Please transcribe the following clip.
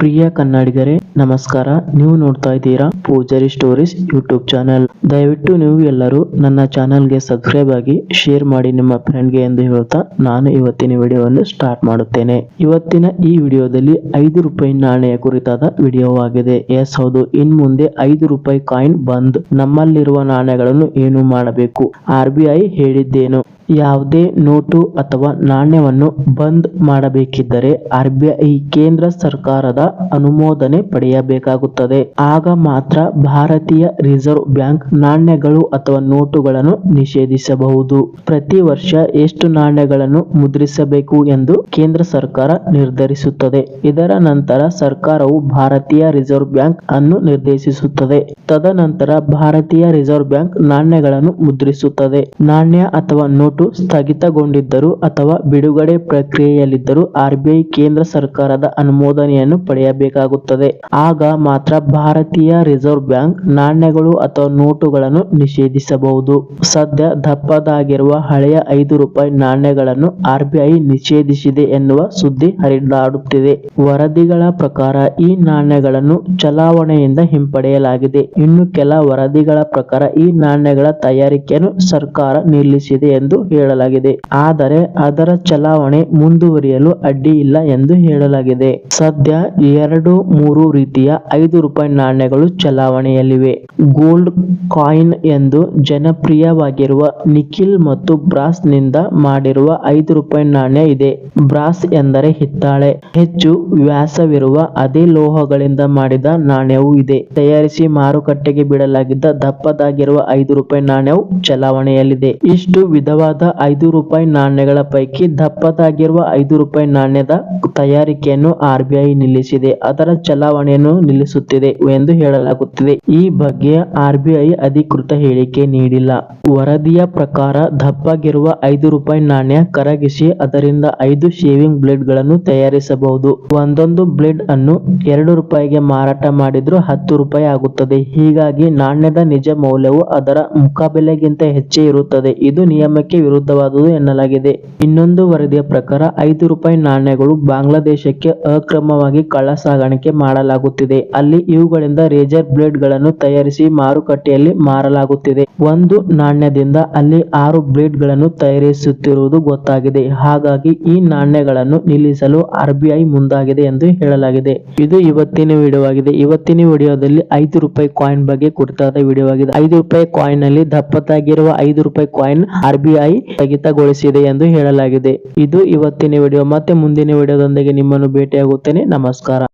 ಪ್ರಿಯ ಕನ್ನಡಿಗರೇ, ನಮಸ್ಕಾರ. ನೀವು ನೋಡ್ತಾ ಇದ್ದೀರಾ ಪೂಜಾರಿ ಸ್ಟೋರೀಸ್ ಯೂಟ್ಯೂಬ್ ಚಾನೆಲ್. ದಯವಿಟ್ಟು ನೀವು ಎಲ್ಲರೂ ನನ್ನ ಚಾನೆಲ್ಗೆ ಸಬ್ಸ್ಕ್ರೈಬ್ ಆಗಿ ಶೇರ್ ಮಾಡಿ ನಿಮ್ಮ ಫ್ರೆಂಡ್ಗೆ ಎಂದು ಹೇಳುತ್ತಾ ನಾನು ಇವತ್ತಿನ ವಿಡಿಯೋವನ್ನು ಸ್ಟಾರ್ಟ್ ಮಾಡುತ್ತೇನೆ. ಇವತ್ತಿನ ಈ ವಿಡಿಯೋದಲ್ಲಿ ಐದು ರೂಪಾಯಿ ನಾಣ್ಯ ಕುರಿತಾದ ವಿಡಿಯೋ ಆಗಿದೆ ಎಸ್, ಹೌದು. ಇನ್ ಮುಂದೆ ಐದು ರೂಪಾಯಿ ಕಾಯಿನ್ ಬಂದ್ ನಮ್ಮಲ್ಲಿರುವ ನಾಣ್ಯಗಳನ್ನು ಏನು ಮಾಡಬೇಕು? ಆರ್ ಬಿ ಐ ಹೇಳಿದ್ದೇನು. ಯಾವುದೇ ನೋಟು ಅಥವಾ ನಾಣ್ಯವನ್ನು ಬಂದ್ ಮಾಡಬೇಕಿದ್ದರೆ ಆರ್ ಬಿ ಐ ಕೇಂದ್ರ ಸರ್ಕಾರದ ಅನುಮೋದನೆ ಪಡೆಯಬೇಕಾಗುತ್ತದೆ. ಆಗ ಮಾತ್ರ ಭಾರತೀಯ ರಿಸರ್ವ್ ಬ್ಯಾಂಕ್ ನಾಣ್ಯಗಳು ಅಥವಾ ನೋಟುಗಳನ್ನು ನಿಷೇಧಿಸಬಹುದು. ಪ್ರತಿ ವರ್ಷ ಎಷ್ಟು ನಾಣ್ಯಗಳನ್ನು ಮುದ್ರಿಸಬೇಕು ಎಂದು ಕೇಂದ್ರ ಸರ್ಕಾರ ನಿರ್ಧರಿಸುತ್ತದೆ. ಇದರ ನಂತರ ಸರ್ಕಾರವು ಭಾರತೀಯ ರಿಸರ್ವ್ ಬ್ಯಾಂಕ್ ಅನ್ನು ನಿರ್ದೇಶಿಸುತ್ತದೆ. ತದನಂತರ ಭಾರತೀಯ ರಿಸರ್ವ್ ಬ್ಯಾಂಕ್ ನಾಣ್ಯಗಳನ್ನು ಮುದ್ರಿಸುತ್ತದೆ. ನಾಣ್ಯ ಅಥವಾ ನೋಟು ಸ್ಥಗಿತಗೊಂಡಿದ್ದರೂ ಅಥವಾ ಬಿಡುಗಡೆ ಪ್ರಕ್ರಿಯೆಯಲ್ಲಿದ್ದರೂ ಆರ್ಬಿಐ ಕೇಂದ್ರ ಸರ್ಕಾರದ ಅನುಮೋದನೆಯನ್ನು ಪಡೆಯಬೇಕಾಗುತ್ತದೆ. ಆಗ ಮಾತ್ರ ಭಾರತೀಯ ರಿಸರ್ವ್ ಬ್ಯಾಂಕ್ ನಾಣ್ಯಗಳು ಅಥವಾ ನೋಟುಗಳನ್ನು ನಿಷೇಧಿಸಬಹುದು. ಸದ್ಯ ದಪ್ಪದಾಗಿರುವ ಹಳೆಯ ಐದು ರೂಪಾಯಿ ನಾಣ್ಯಗಳನ್ನು ಆರ್ಬಿಐ ನಿಷೇಧಿಸಿದೆ ಎನ್ನುವ ಸುದ್ದಿ ಹರಿದಾಡುತ್ತಿದೆ. ವರದಿಗಳ ಪ್ರಕಾರ ಈ ನಾಣ್ಯಗಳನ್ನು ಚಲಾವಣೆಯಿಂದ ಹಿಂಪಡೆಯಲಾಗಿದೆ. ಇನ್ನು ಕೆಲ ವರದಿಗಳ ಪ್ರಕಾರ ಈ ನಾಣ್ಯಗಳ ತಯಾರಿಕೆಯನ್ನು ಸರ್ಕಾರ ನಿಲ್ಲಿಸಿದೆ ಎಂದು ಹೇಳಲಾಗಿದೆ. ಆದರೆ ಅದರ ಚಲಾವಣೆ ಮುಂದುವರಿಯಲು ಅಡ್ಡಿ ಇಲ್ಲ ಎಂದು ಹೇಳಲಾಗಿದೆ. ಸದ್ಯ ಎರಡು ಮೂರು ರೀತಿಯ ಐದು ರೂಪಾಯಿ ನಾಣ್ಯಗಳು ಚಲಾವಣೆಯಲ್ಲಿವೆ. ಗೋಲ್ಡ್ ಕಾಯಿನ್ ಎಂದು ಜನಪ್ರಿಯವಾಗಿರುವ ನಿಖಿಲ್ ಮತ್ತು ಬ್ರಾಸ್ನಿಂದ ಮಾಡಿರುವ ಐದು ರೂಪಾಯಿ ನಾಣ್ಯ ಇದೆ. ಬ್ರಾಸ್ ಎಂದರೆ ಹಿತ್ತಾಳೆ. ಹೆಚ್ಚು ವ್ಯಾಸವಿರುವ ಅದೇ ಲೋಹಗಳಿಂದ ಮಾಡಿದ ನಾಣ್ಯವೂ ಇದೆ. ತಯಾರಿಸಿ ಮಾರುಕಟ್ಟೆಗೆ ಬಿಡಲಾಗಿದ್ದ ದಪ್ಪದಾಗಿರುವ ಐದು ರೂಪಾಯಿ ನಾಣ್ಯವು ಚಲಾವಣೆಯಲ್ಲಿದೆ. ಇಷ್ಟು ವಿಧವಾದ ಐದು ರೂಪಾಯಿ ನಾಣ್ಯಗಳ ಪೈಕಿ ದಪ್ಪದಾಗಿರುವ ಐದು ರೂಪಾಯಿ ನಾಣ್ಯದ ತಯಾರಿಕೆಯನ್ನು ಆರ್ ಬಿ ಐ ನಿಲ್ಲಿಸಿದೆ. ಅದರ ಚಲಾವಣೆಯನ್ನು ನಿಲ್ಲಿಸುತ್ತಿದೆ ಎಂದು ಹೇಳಲಾಗುತ್ತಿದೆ. ಈ ಬಗ್ಗೆ ಆರ್ ಬಿ ಐ ಅಧಿಕೃತ ಹೇಳಿಕೆ ನೀಡಿಲ್ಲ. ವರದಿಯ ಪ್ರಕಾರ ದಪ್ಪಗಿರುವ ಐದು ರೂಪಾಯಿ ನಾಣ್ಯ ಕರಗಿಸಿ ಅದರಿಂದ ಐದು ಶೇವಿಂಗ್ ಬ್ಲೇಡ್ಗಳನ್ನು ತಯಾರಿಸಬಹುದು. ಒಂದೊಂದು ಬ್ಲೇಡ್ ಅನ್ನು ಎರಡು ರೂಪಾಯಿಗೆ ಮಾರಾಟ ಮಾಡಿದ್ರು ಹತ್ತು ರೂಪಾಯಿ ಆಗುತ್ತದೆ. ಹೀಗಾಗಿ ನಾಣ್ಯದ ನಿಜ ಮೌಲ್ಯವು ಅದರ ಮುಖಬೆಲೆಗಿಂತ ಹೆಚ್ಚೇ ಇರುತ್ತದೆ. ಇದು ನಿಯಮಕ್ಕೆ ವಿರುದ್ಧವಾದುದು ಎನ್ನಲಾಗಿದೆ. ಇನ್ನೊಂದು ವರದಿಯ ಪ್ರಕಾರ ಐದು ರೂಪಾಯಿ ನಾಣ್ಯಗಳು ಬಾಂಗ್ಲಾದೇಶಕ್ಕೆ ಅಕ್ರಮವಾಗಿ ಕಳ್ಳ ಸಾಗಾಣಿಕೆ ಮಾಡಲಾಗುತ್ತಿದೆ. ಅಲ್ಲಿ ಇವುಗಳಿಂದ ರೇಜರ್ ಬ್ಲೇಡ್ಗಳನ್ನು ತಯಾರಿಸಿ ಮಾರುಕಟ್ಟೆಯಲ್ಲಿ ಮಾರಲಾಗುತ್ತಿದೆ. ಒಂದು ನಾಣ್ಯದಿಂದ ಅಲ್ಲಿ ಆರು ಬ್ಲೇಡ್ಗಳನ್ನು ತಯಾರಿಸುತ್ತಿರುವುದು ಗೊತ್ತಾಗಿದೆ. ಹಾಗಾಗಿ ಈ ನಾಣ್ಯಗಳನ್ನು ನಿಲ್ಲಿಸಲು ಆರ್ ಬಿ ಮುಂದಾಗಿದೆ ಎಂದು ಹೇಳಲಾಗಿದೆ. ಇದು ಇವತ್ತಿನ ವಿಡಿಯೋ ಆಗಿದೆ ಇವತ್ತಿನ ವಿಡಿಯೋದಲ್ಲಿ ಐದು ರೂಪಾಯಿ ಕಾಯಿನ್ ಬಗ್ಗೆ ಕುರಿತಾದ ವಿಡಿಯೋ ಆಗಿದೆ ಐದು ರೂಪಾಯಿ ಕಾಯಿನ್ನಲ್ಲಿ ದಪ್ಪತ್ತಾಗಿರುವ ಐದು ರೂಪಾಯಿ ಕಾಯಿನ್ ಆರ್ ಬಿ ಐ ಸ್ಥಗಿತಗೊಳಿಸಿದೆ ಎಂದು ಹೇಳಲಾಗಿದೆ. ಇದು ಇವತ್ತಿನ ವಿಡಿಯೋ. ಮತ್ತೆ ಮುಂದಿನ ವಿಡಿಯೋದೊಂದಿಗೆ ನಿಮ್ಮನ್ನು ಭೇಟಿಯಾಗುತ್ತೇನೆ. ನಮಸ್ಕಾರ.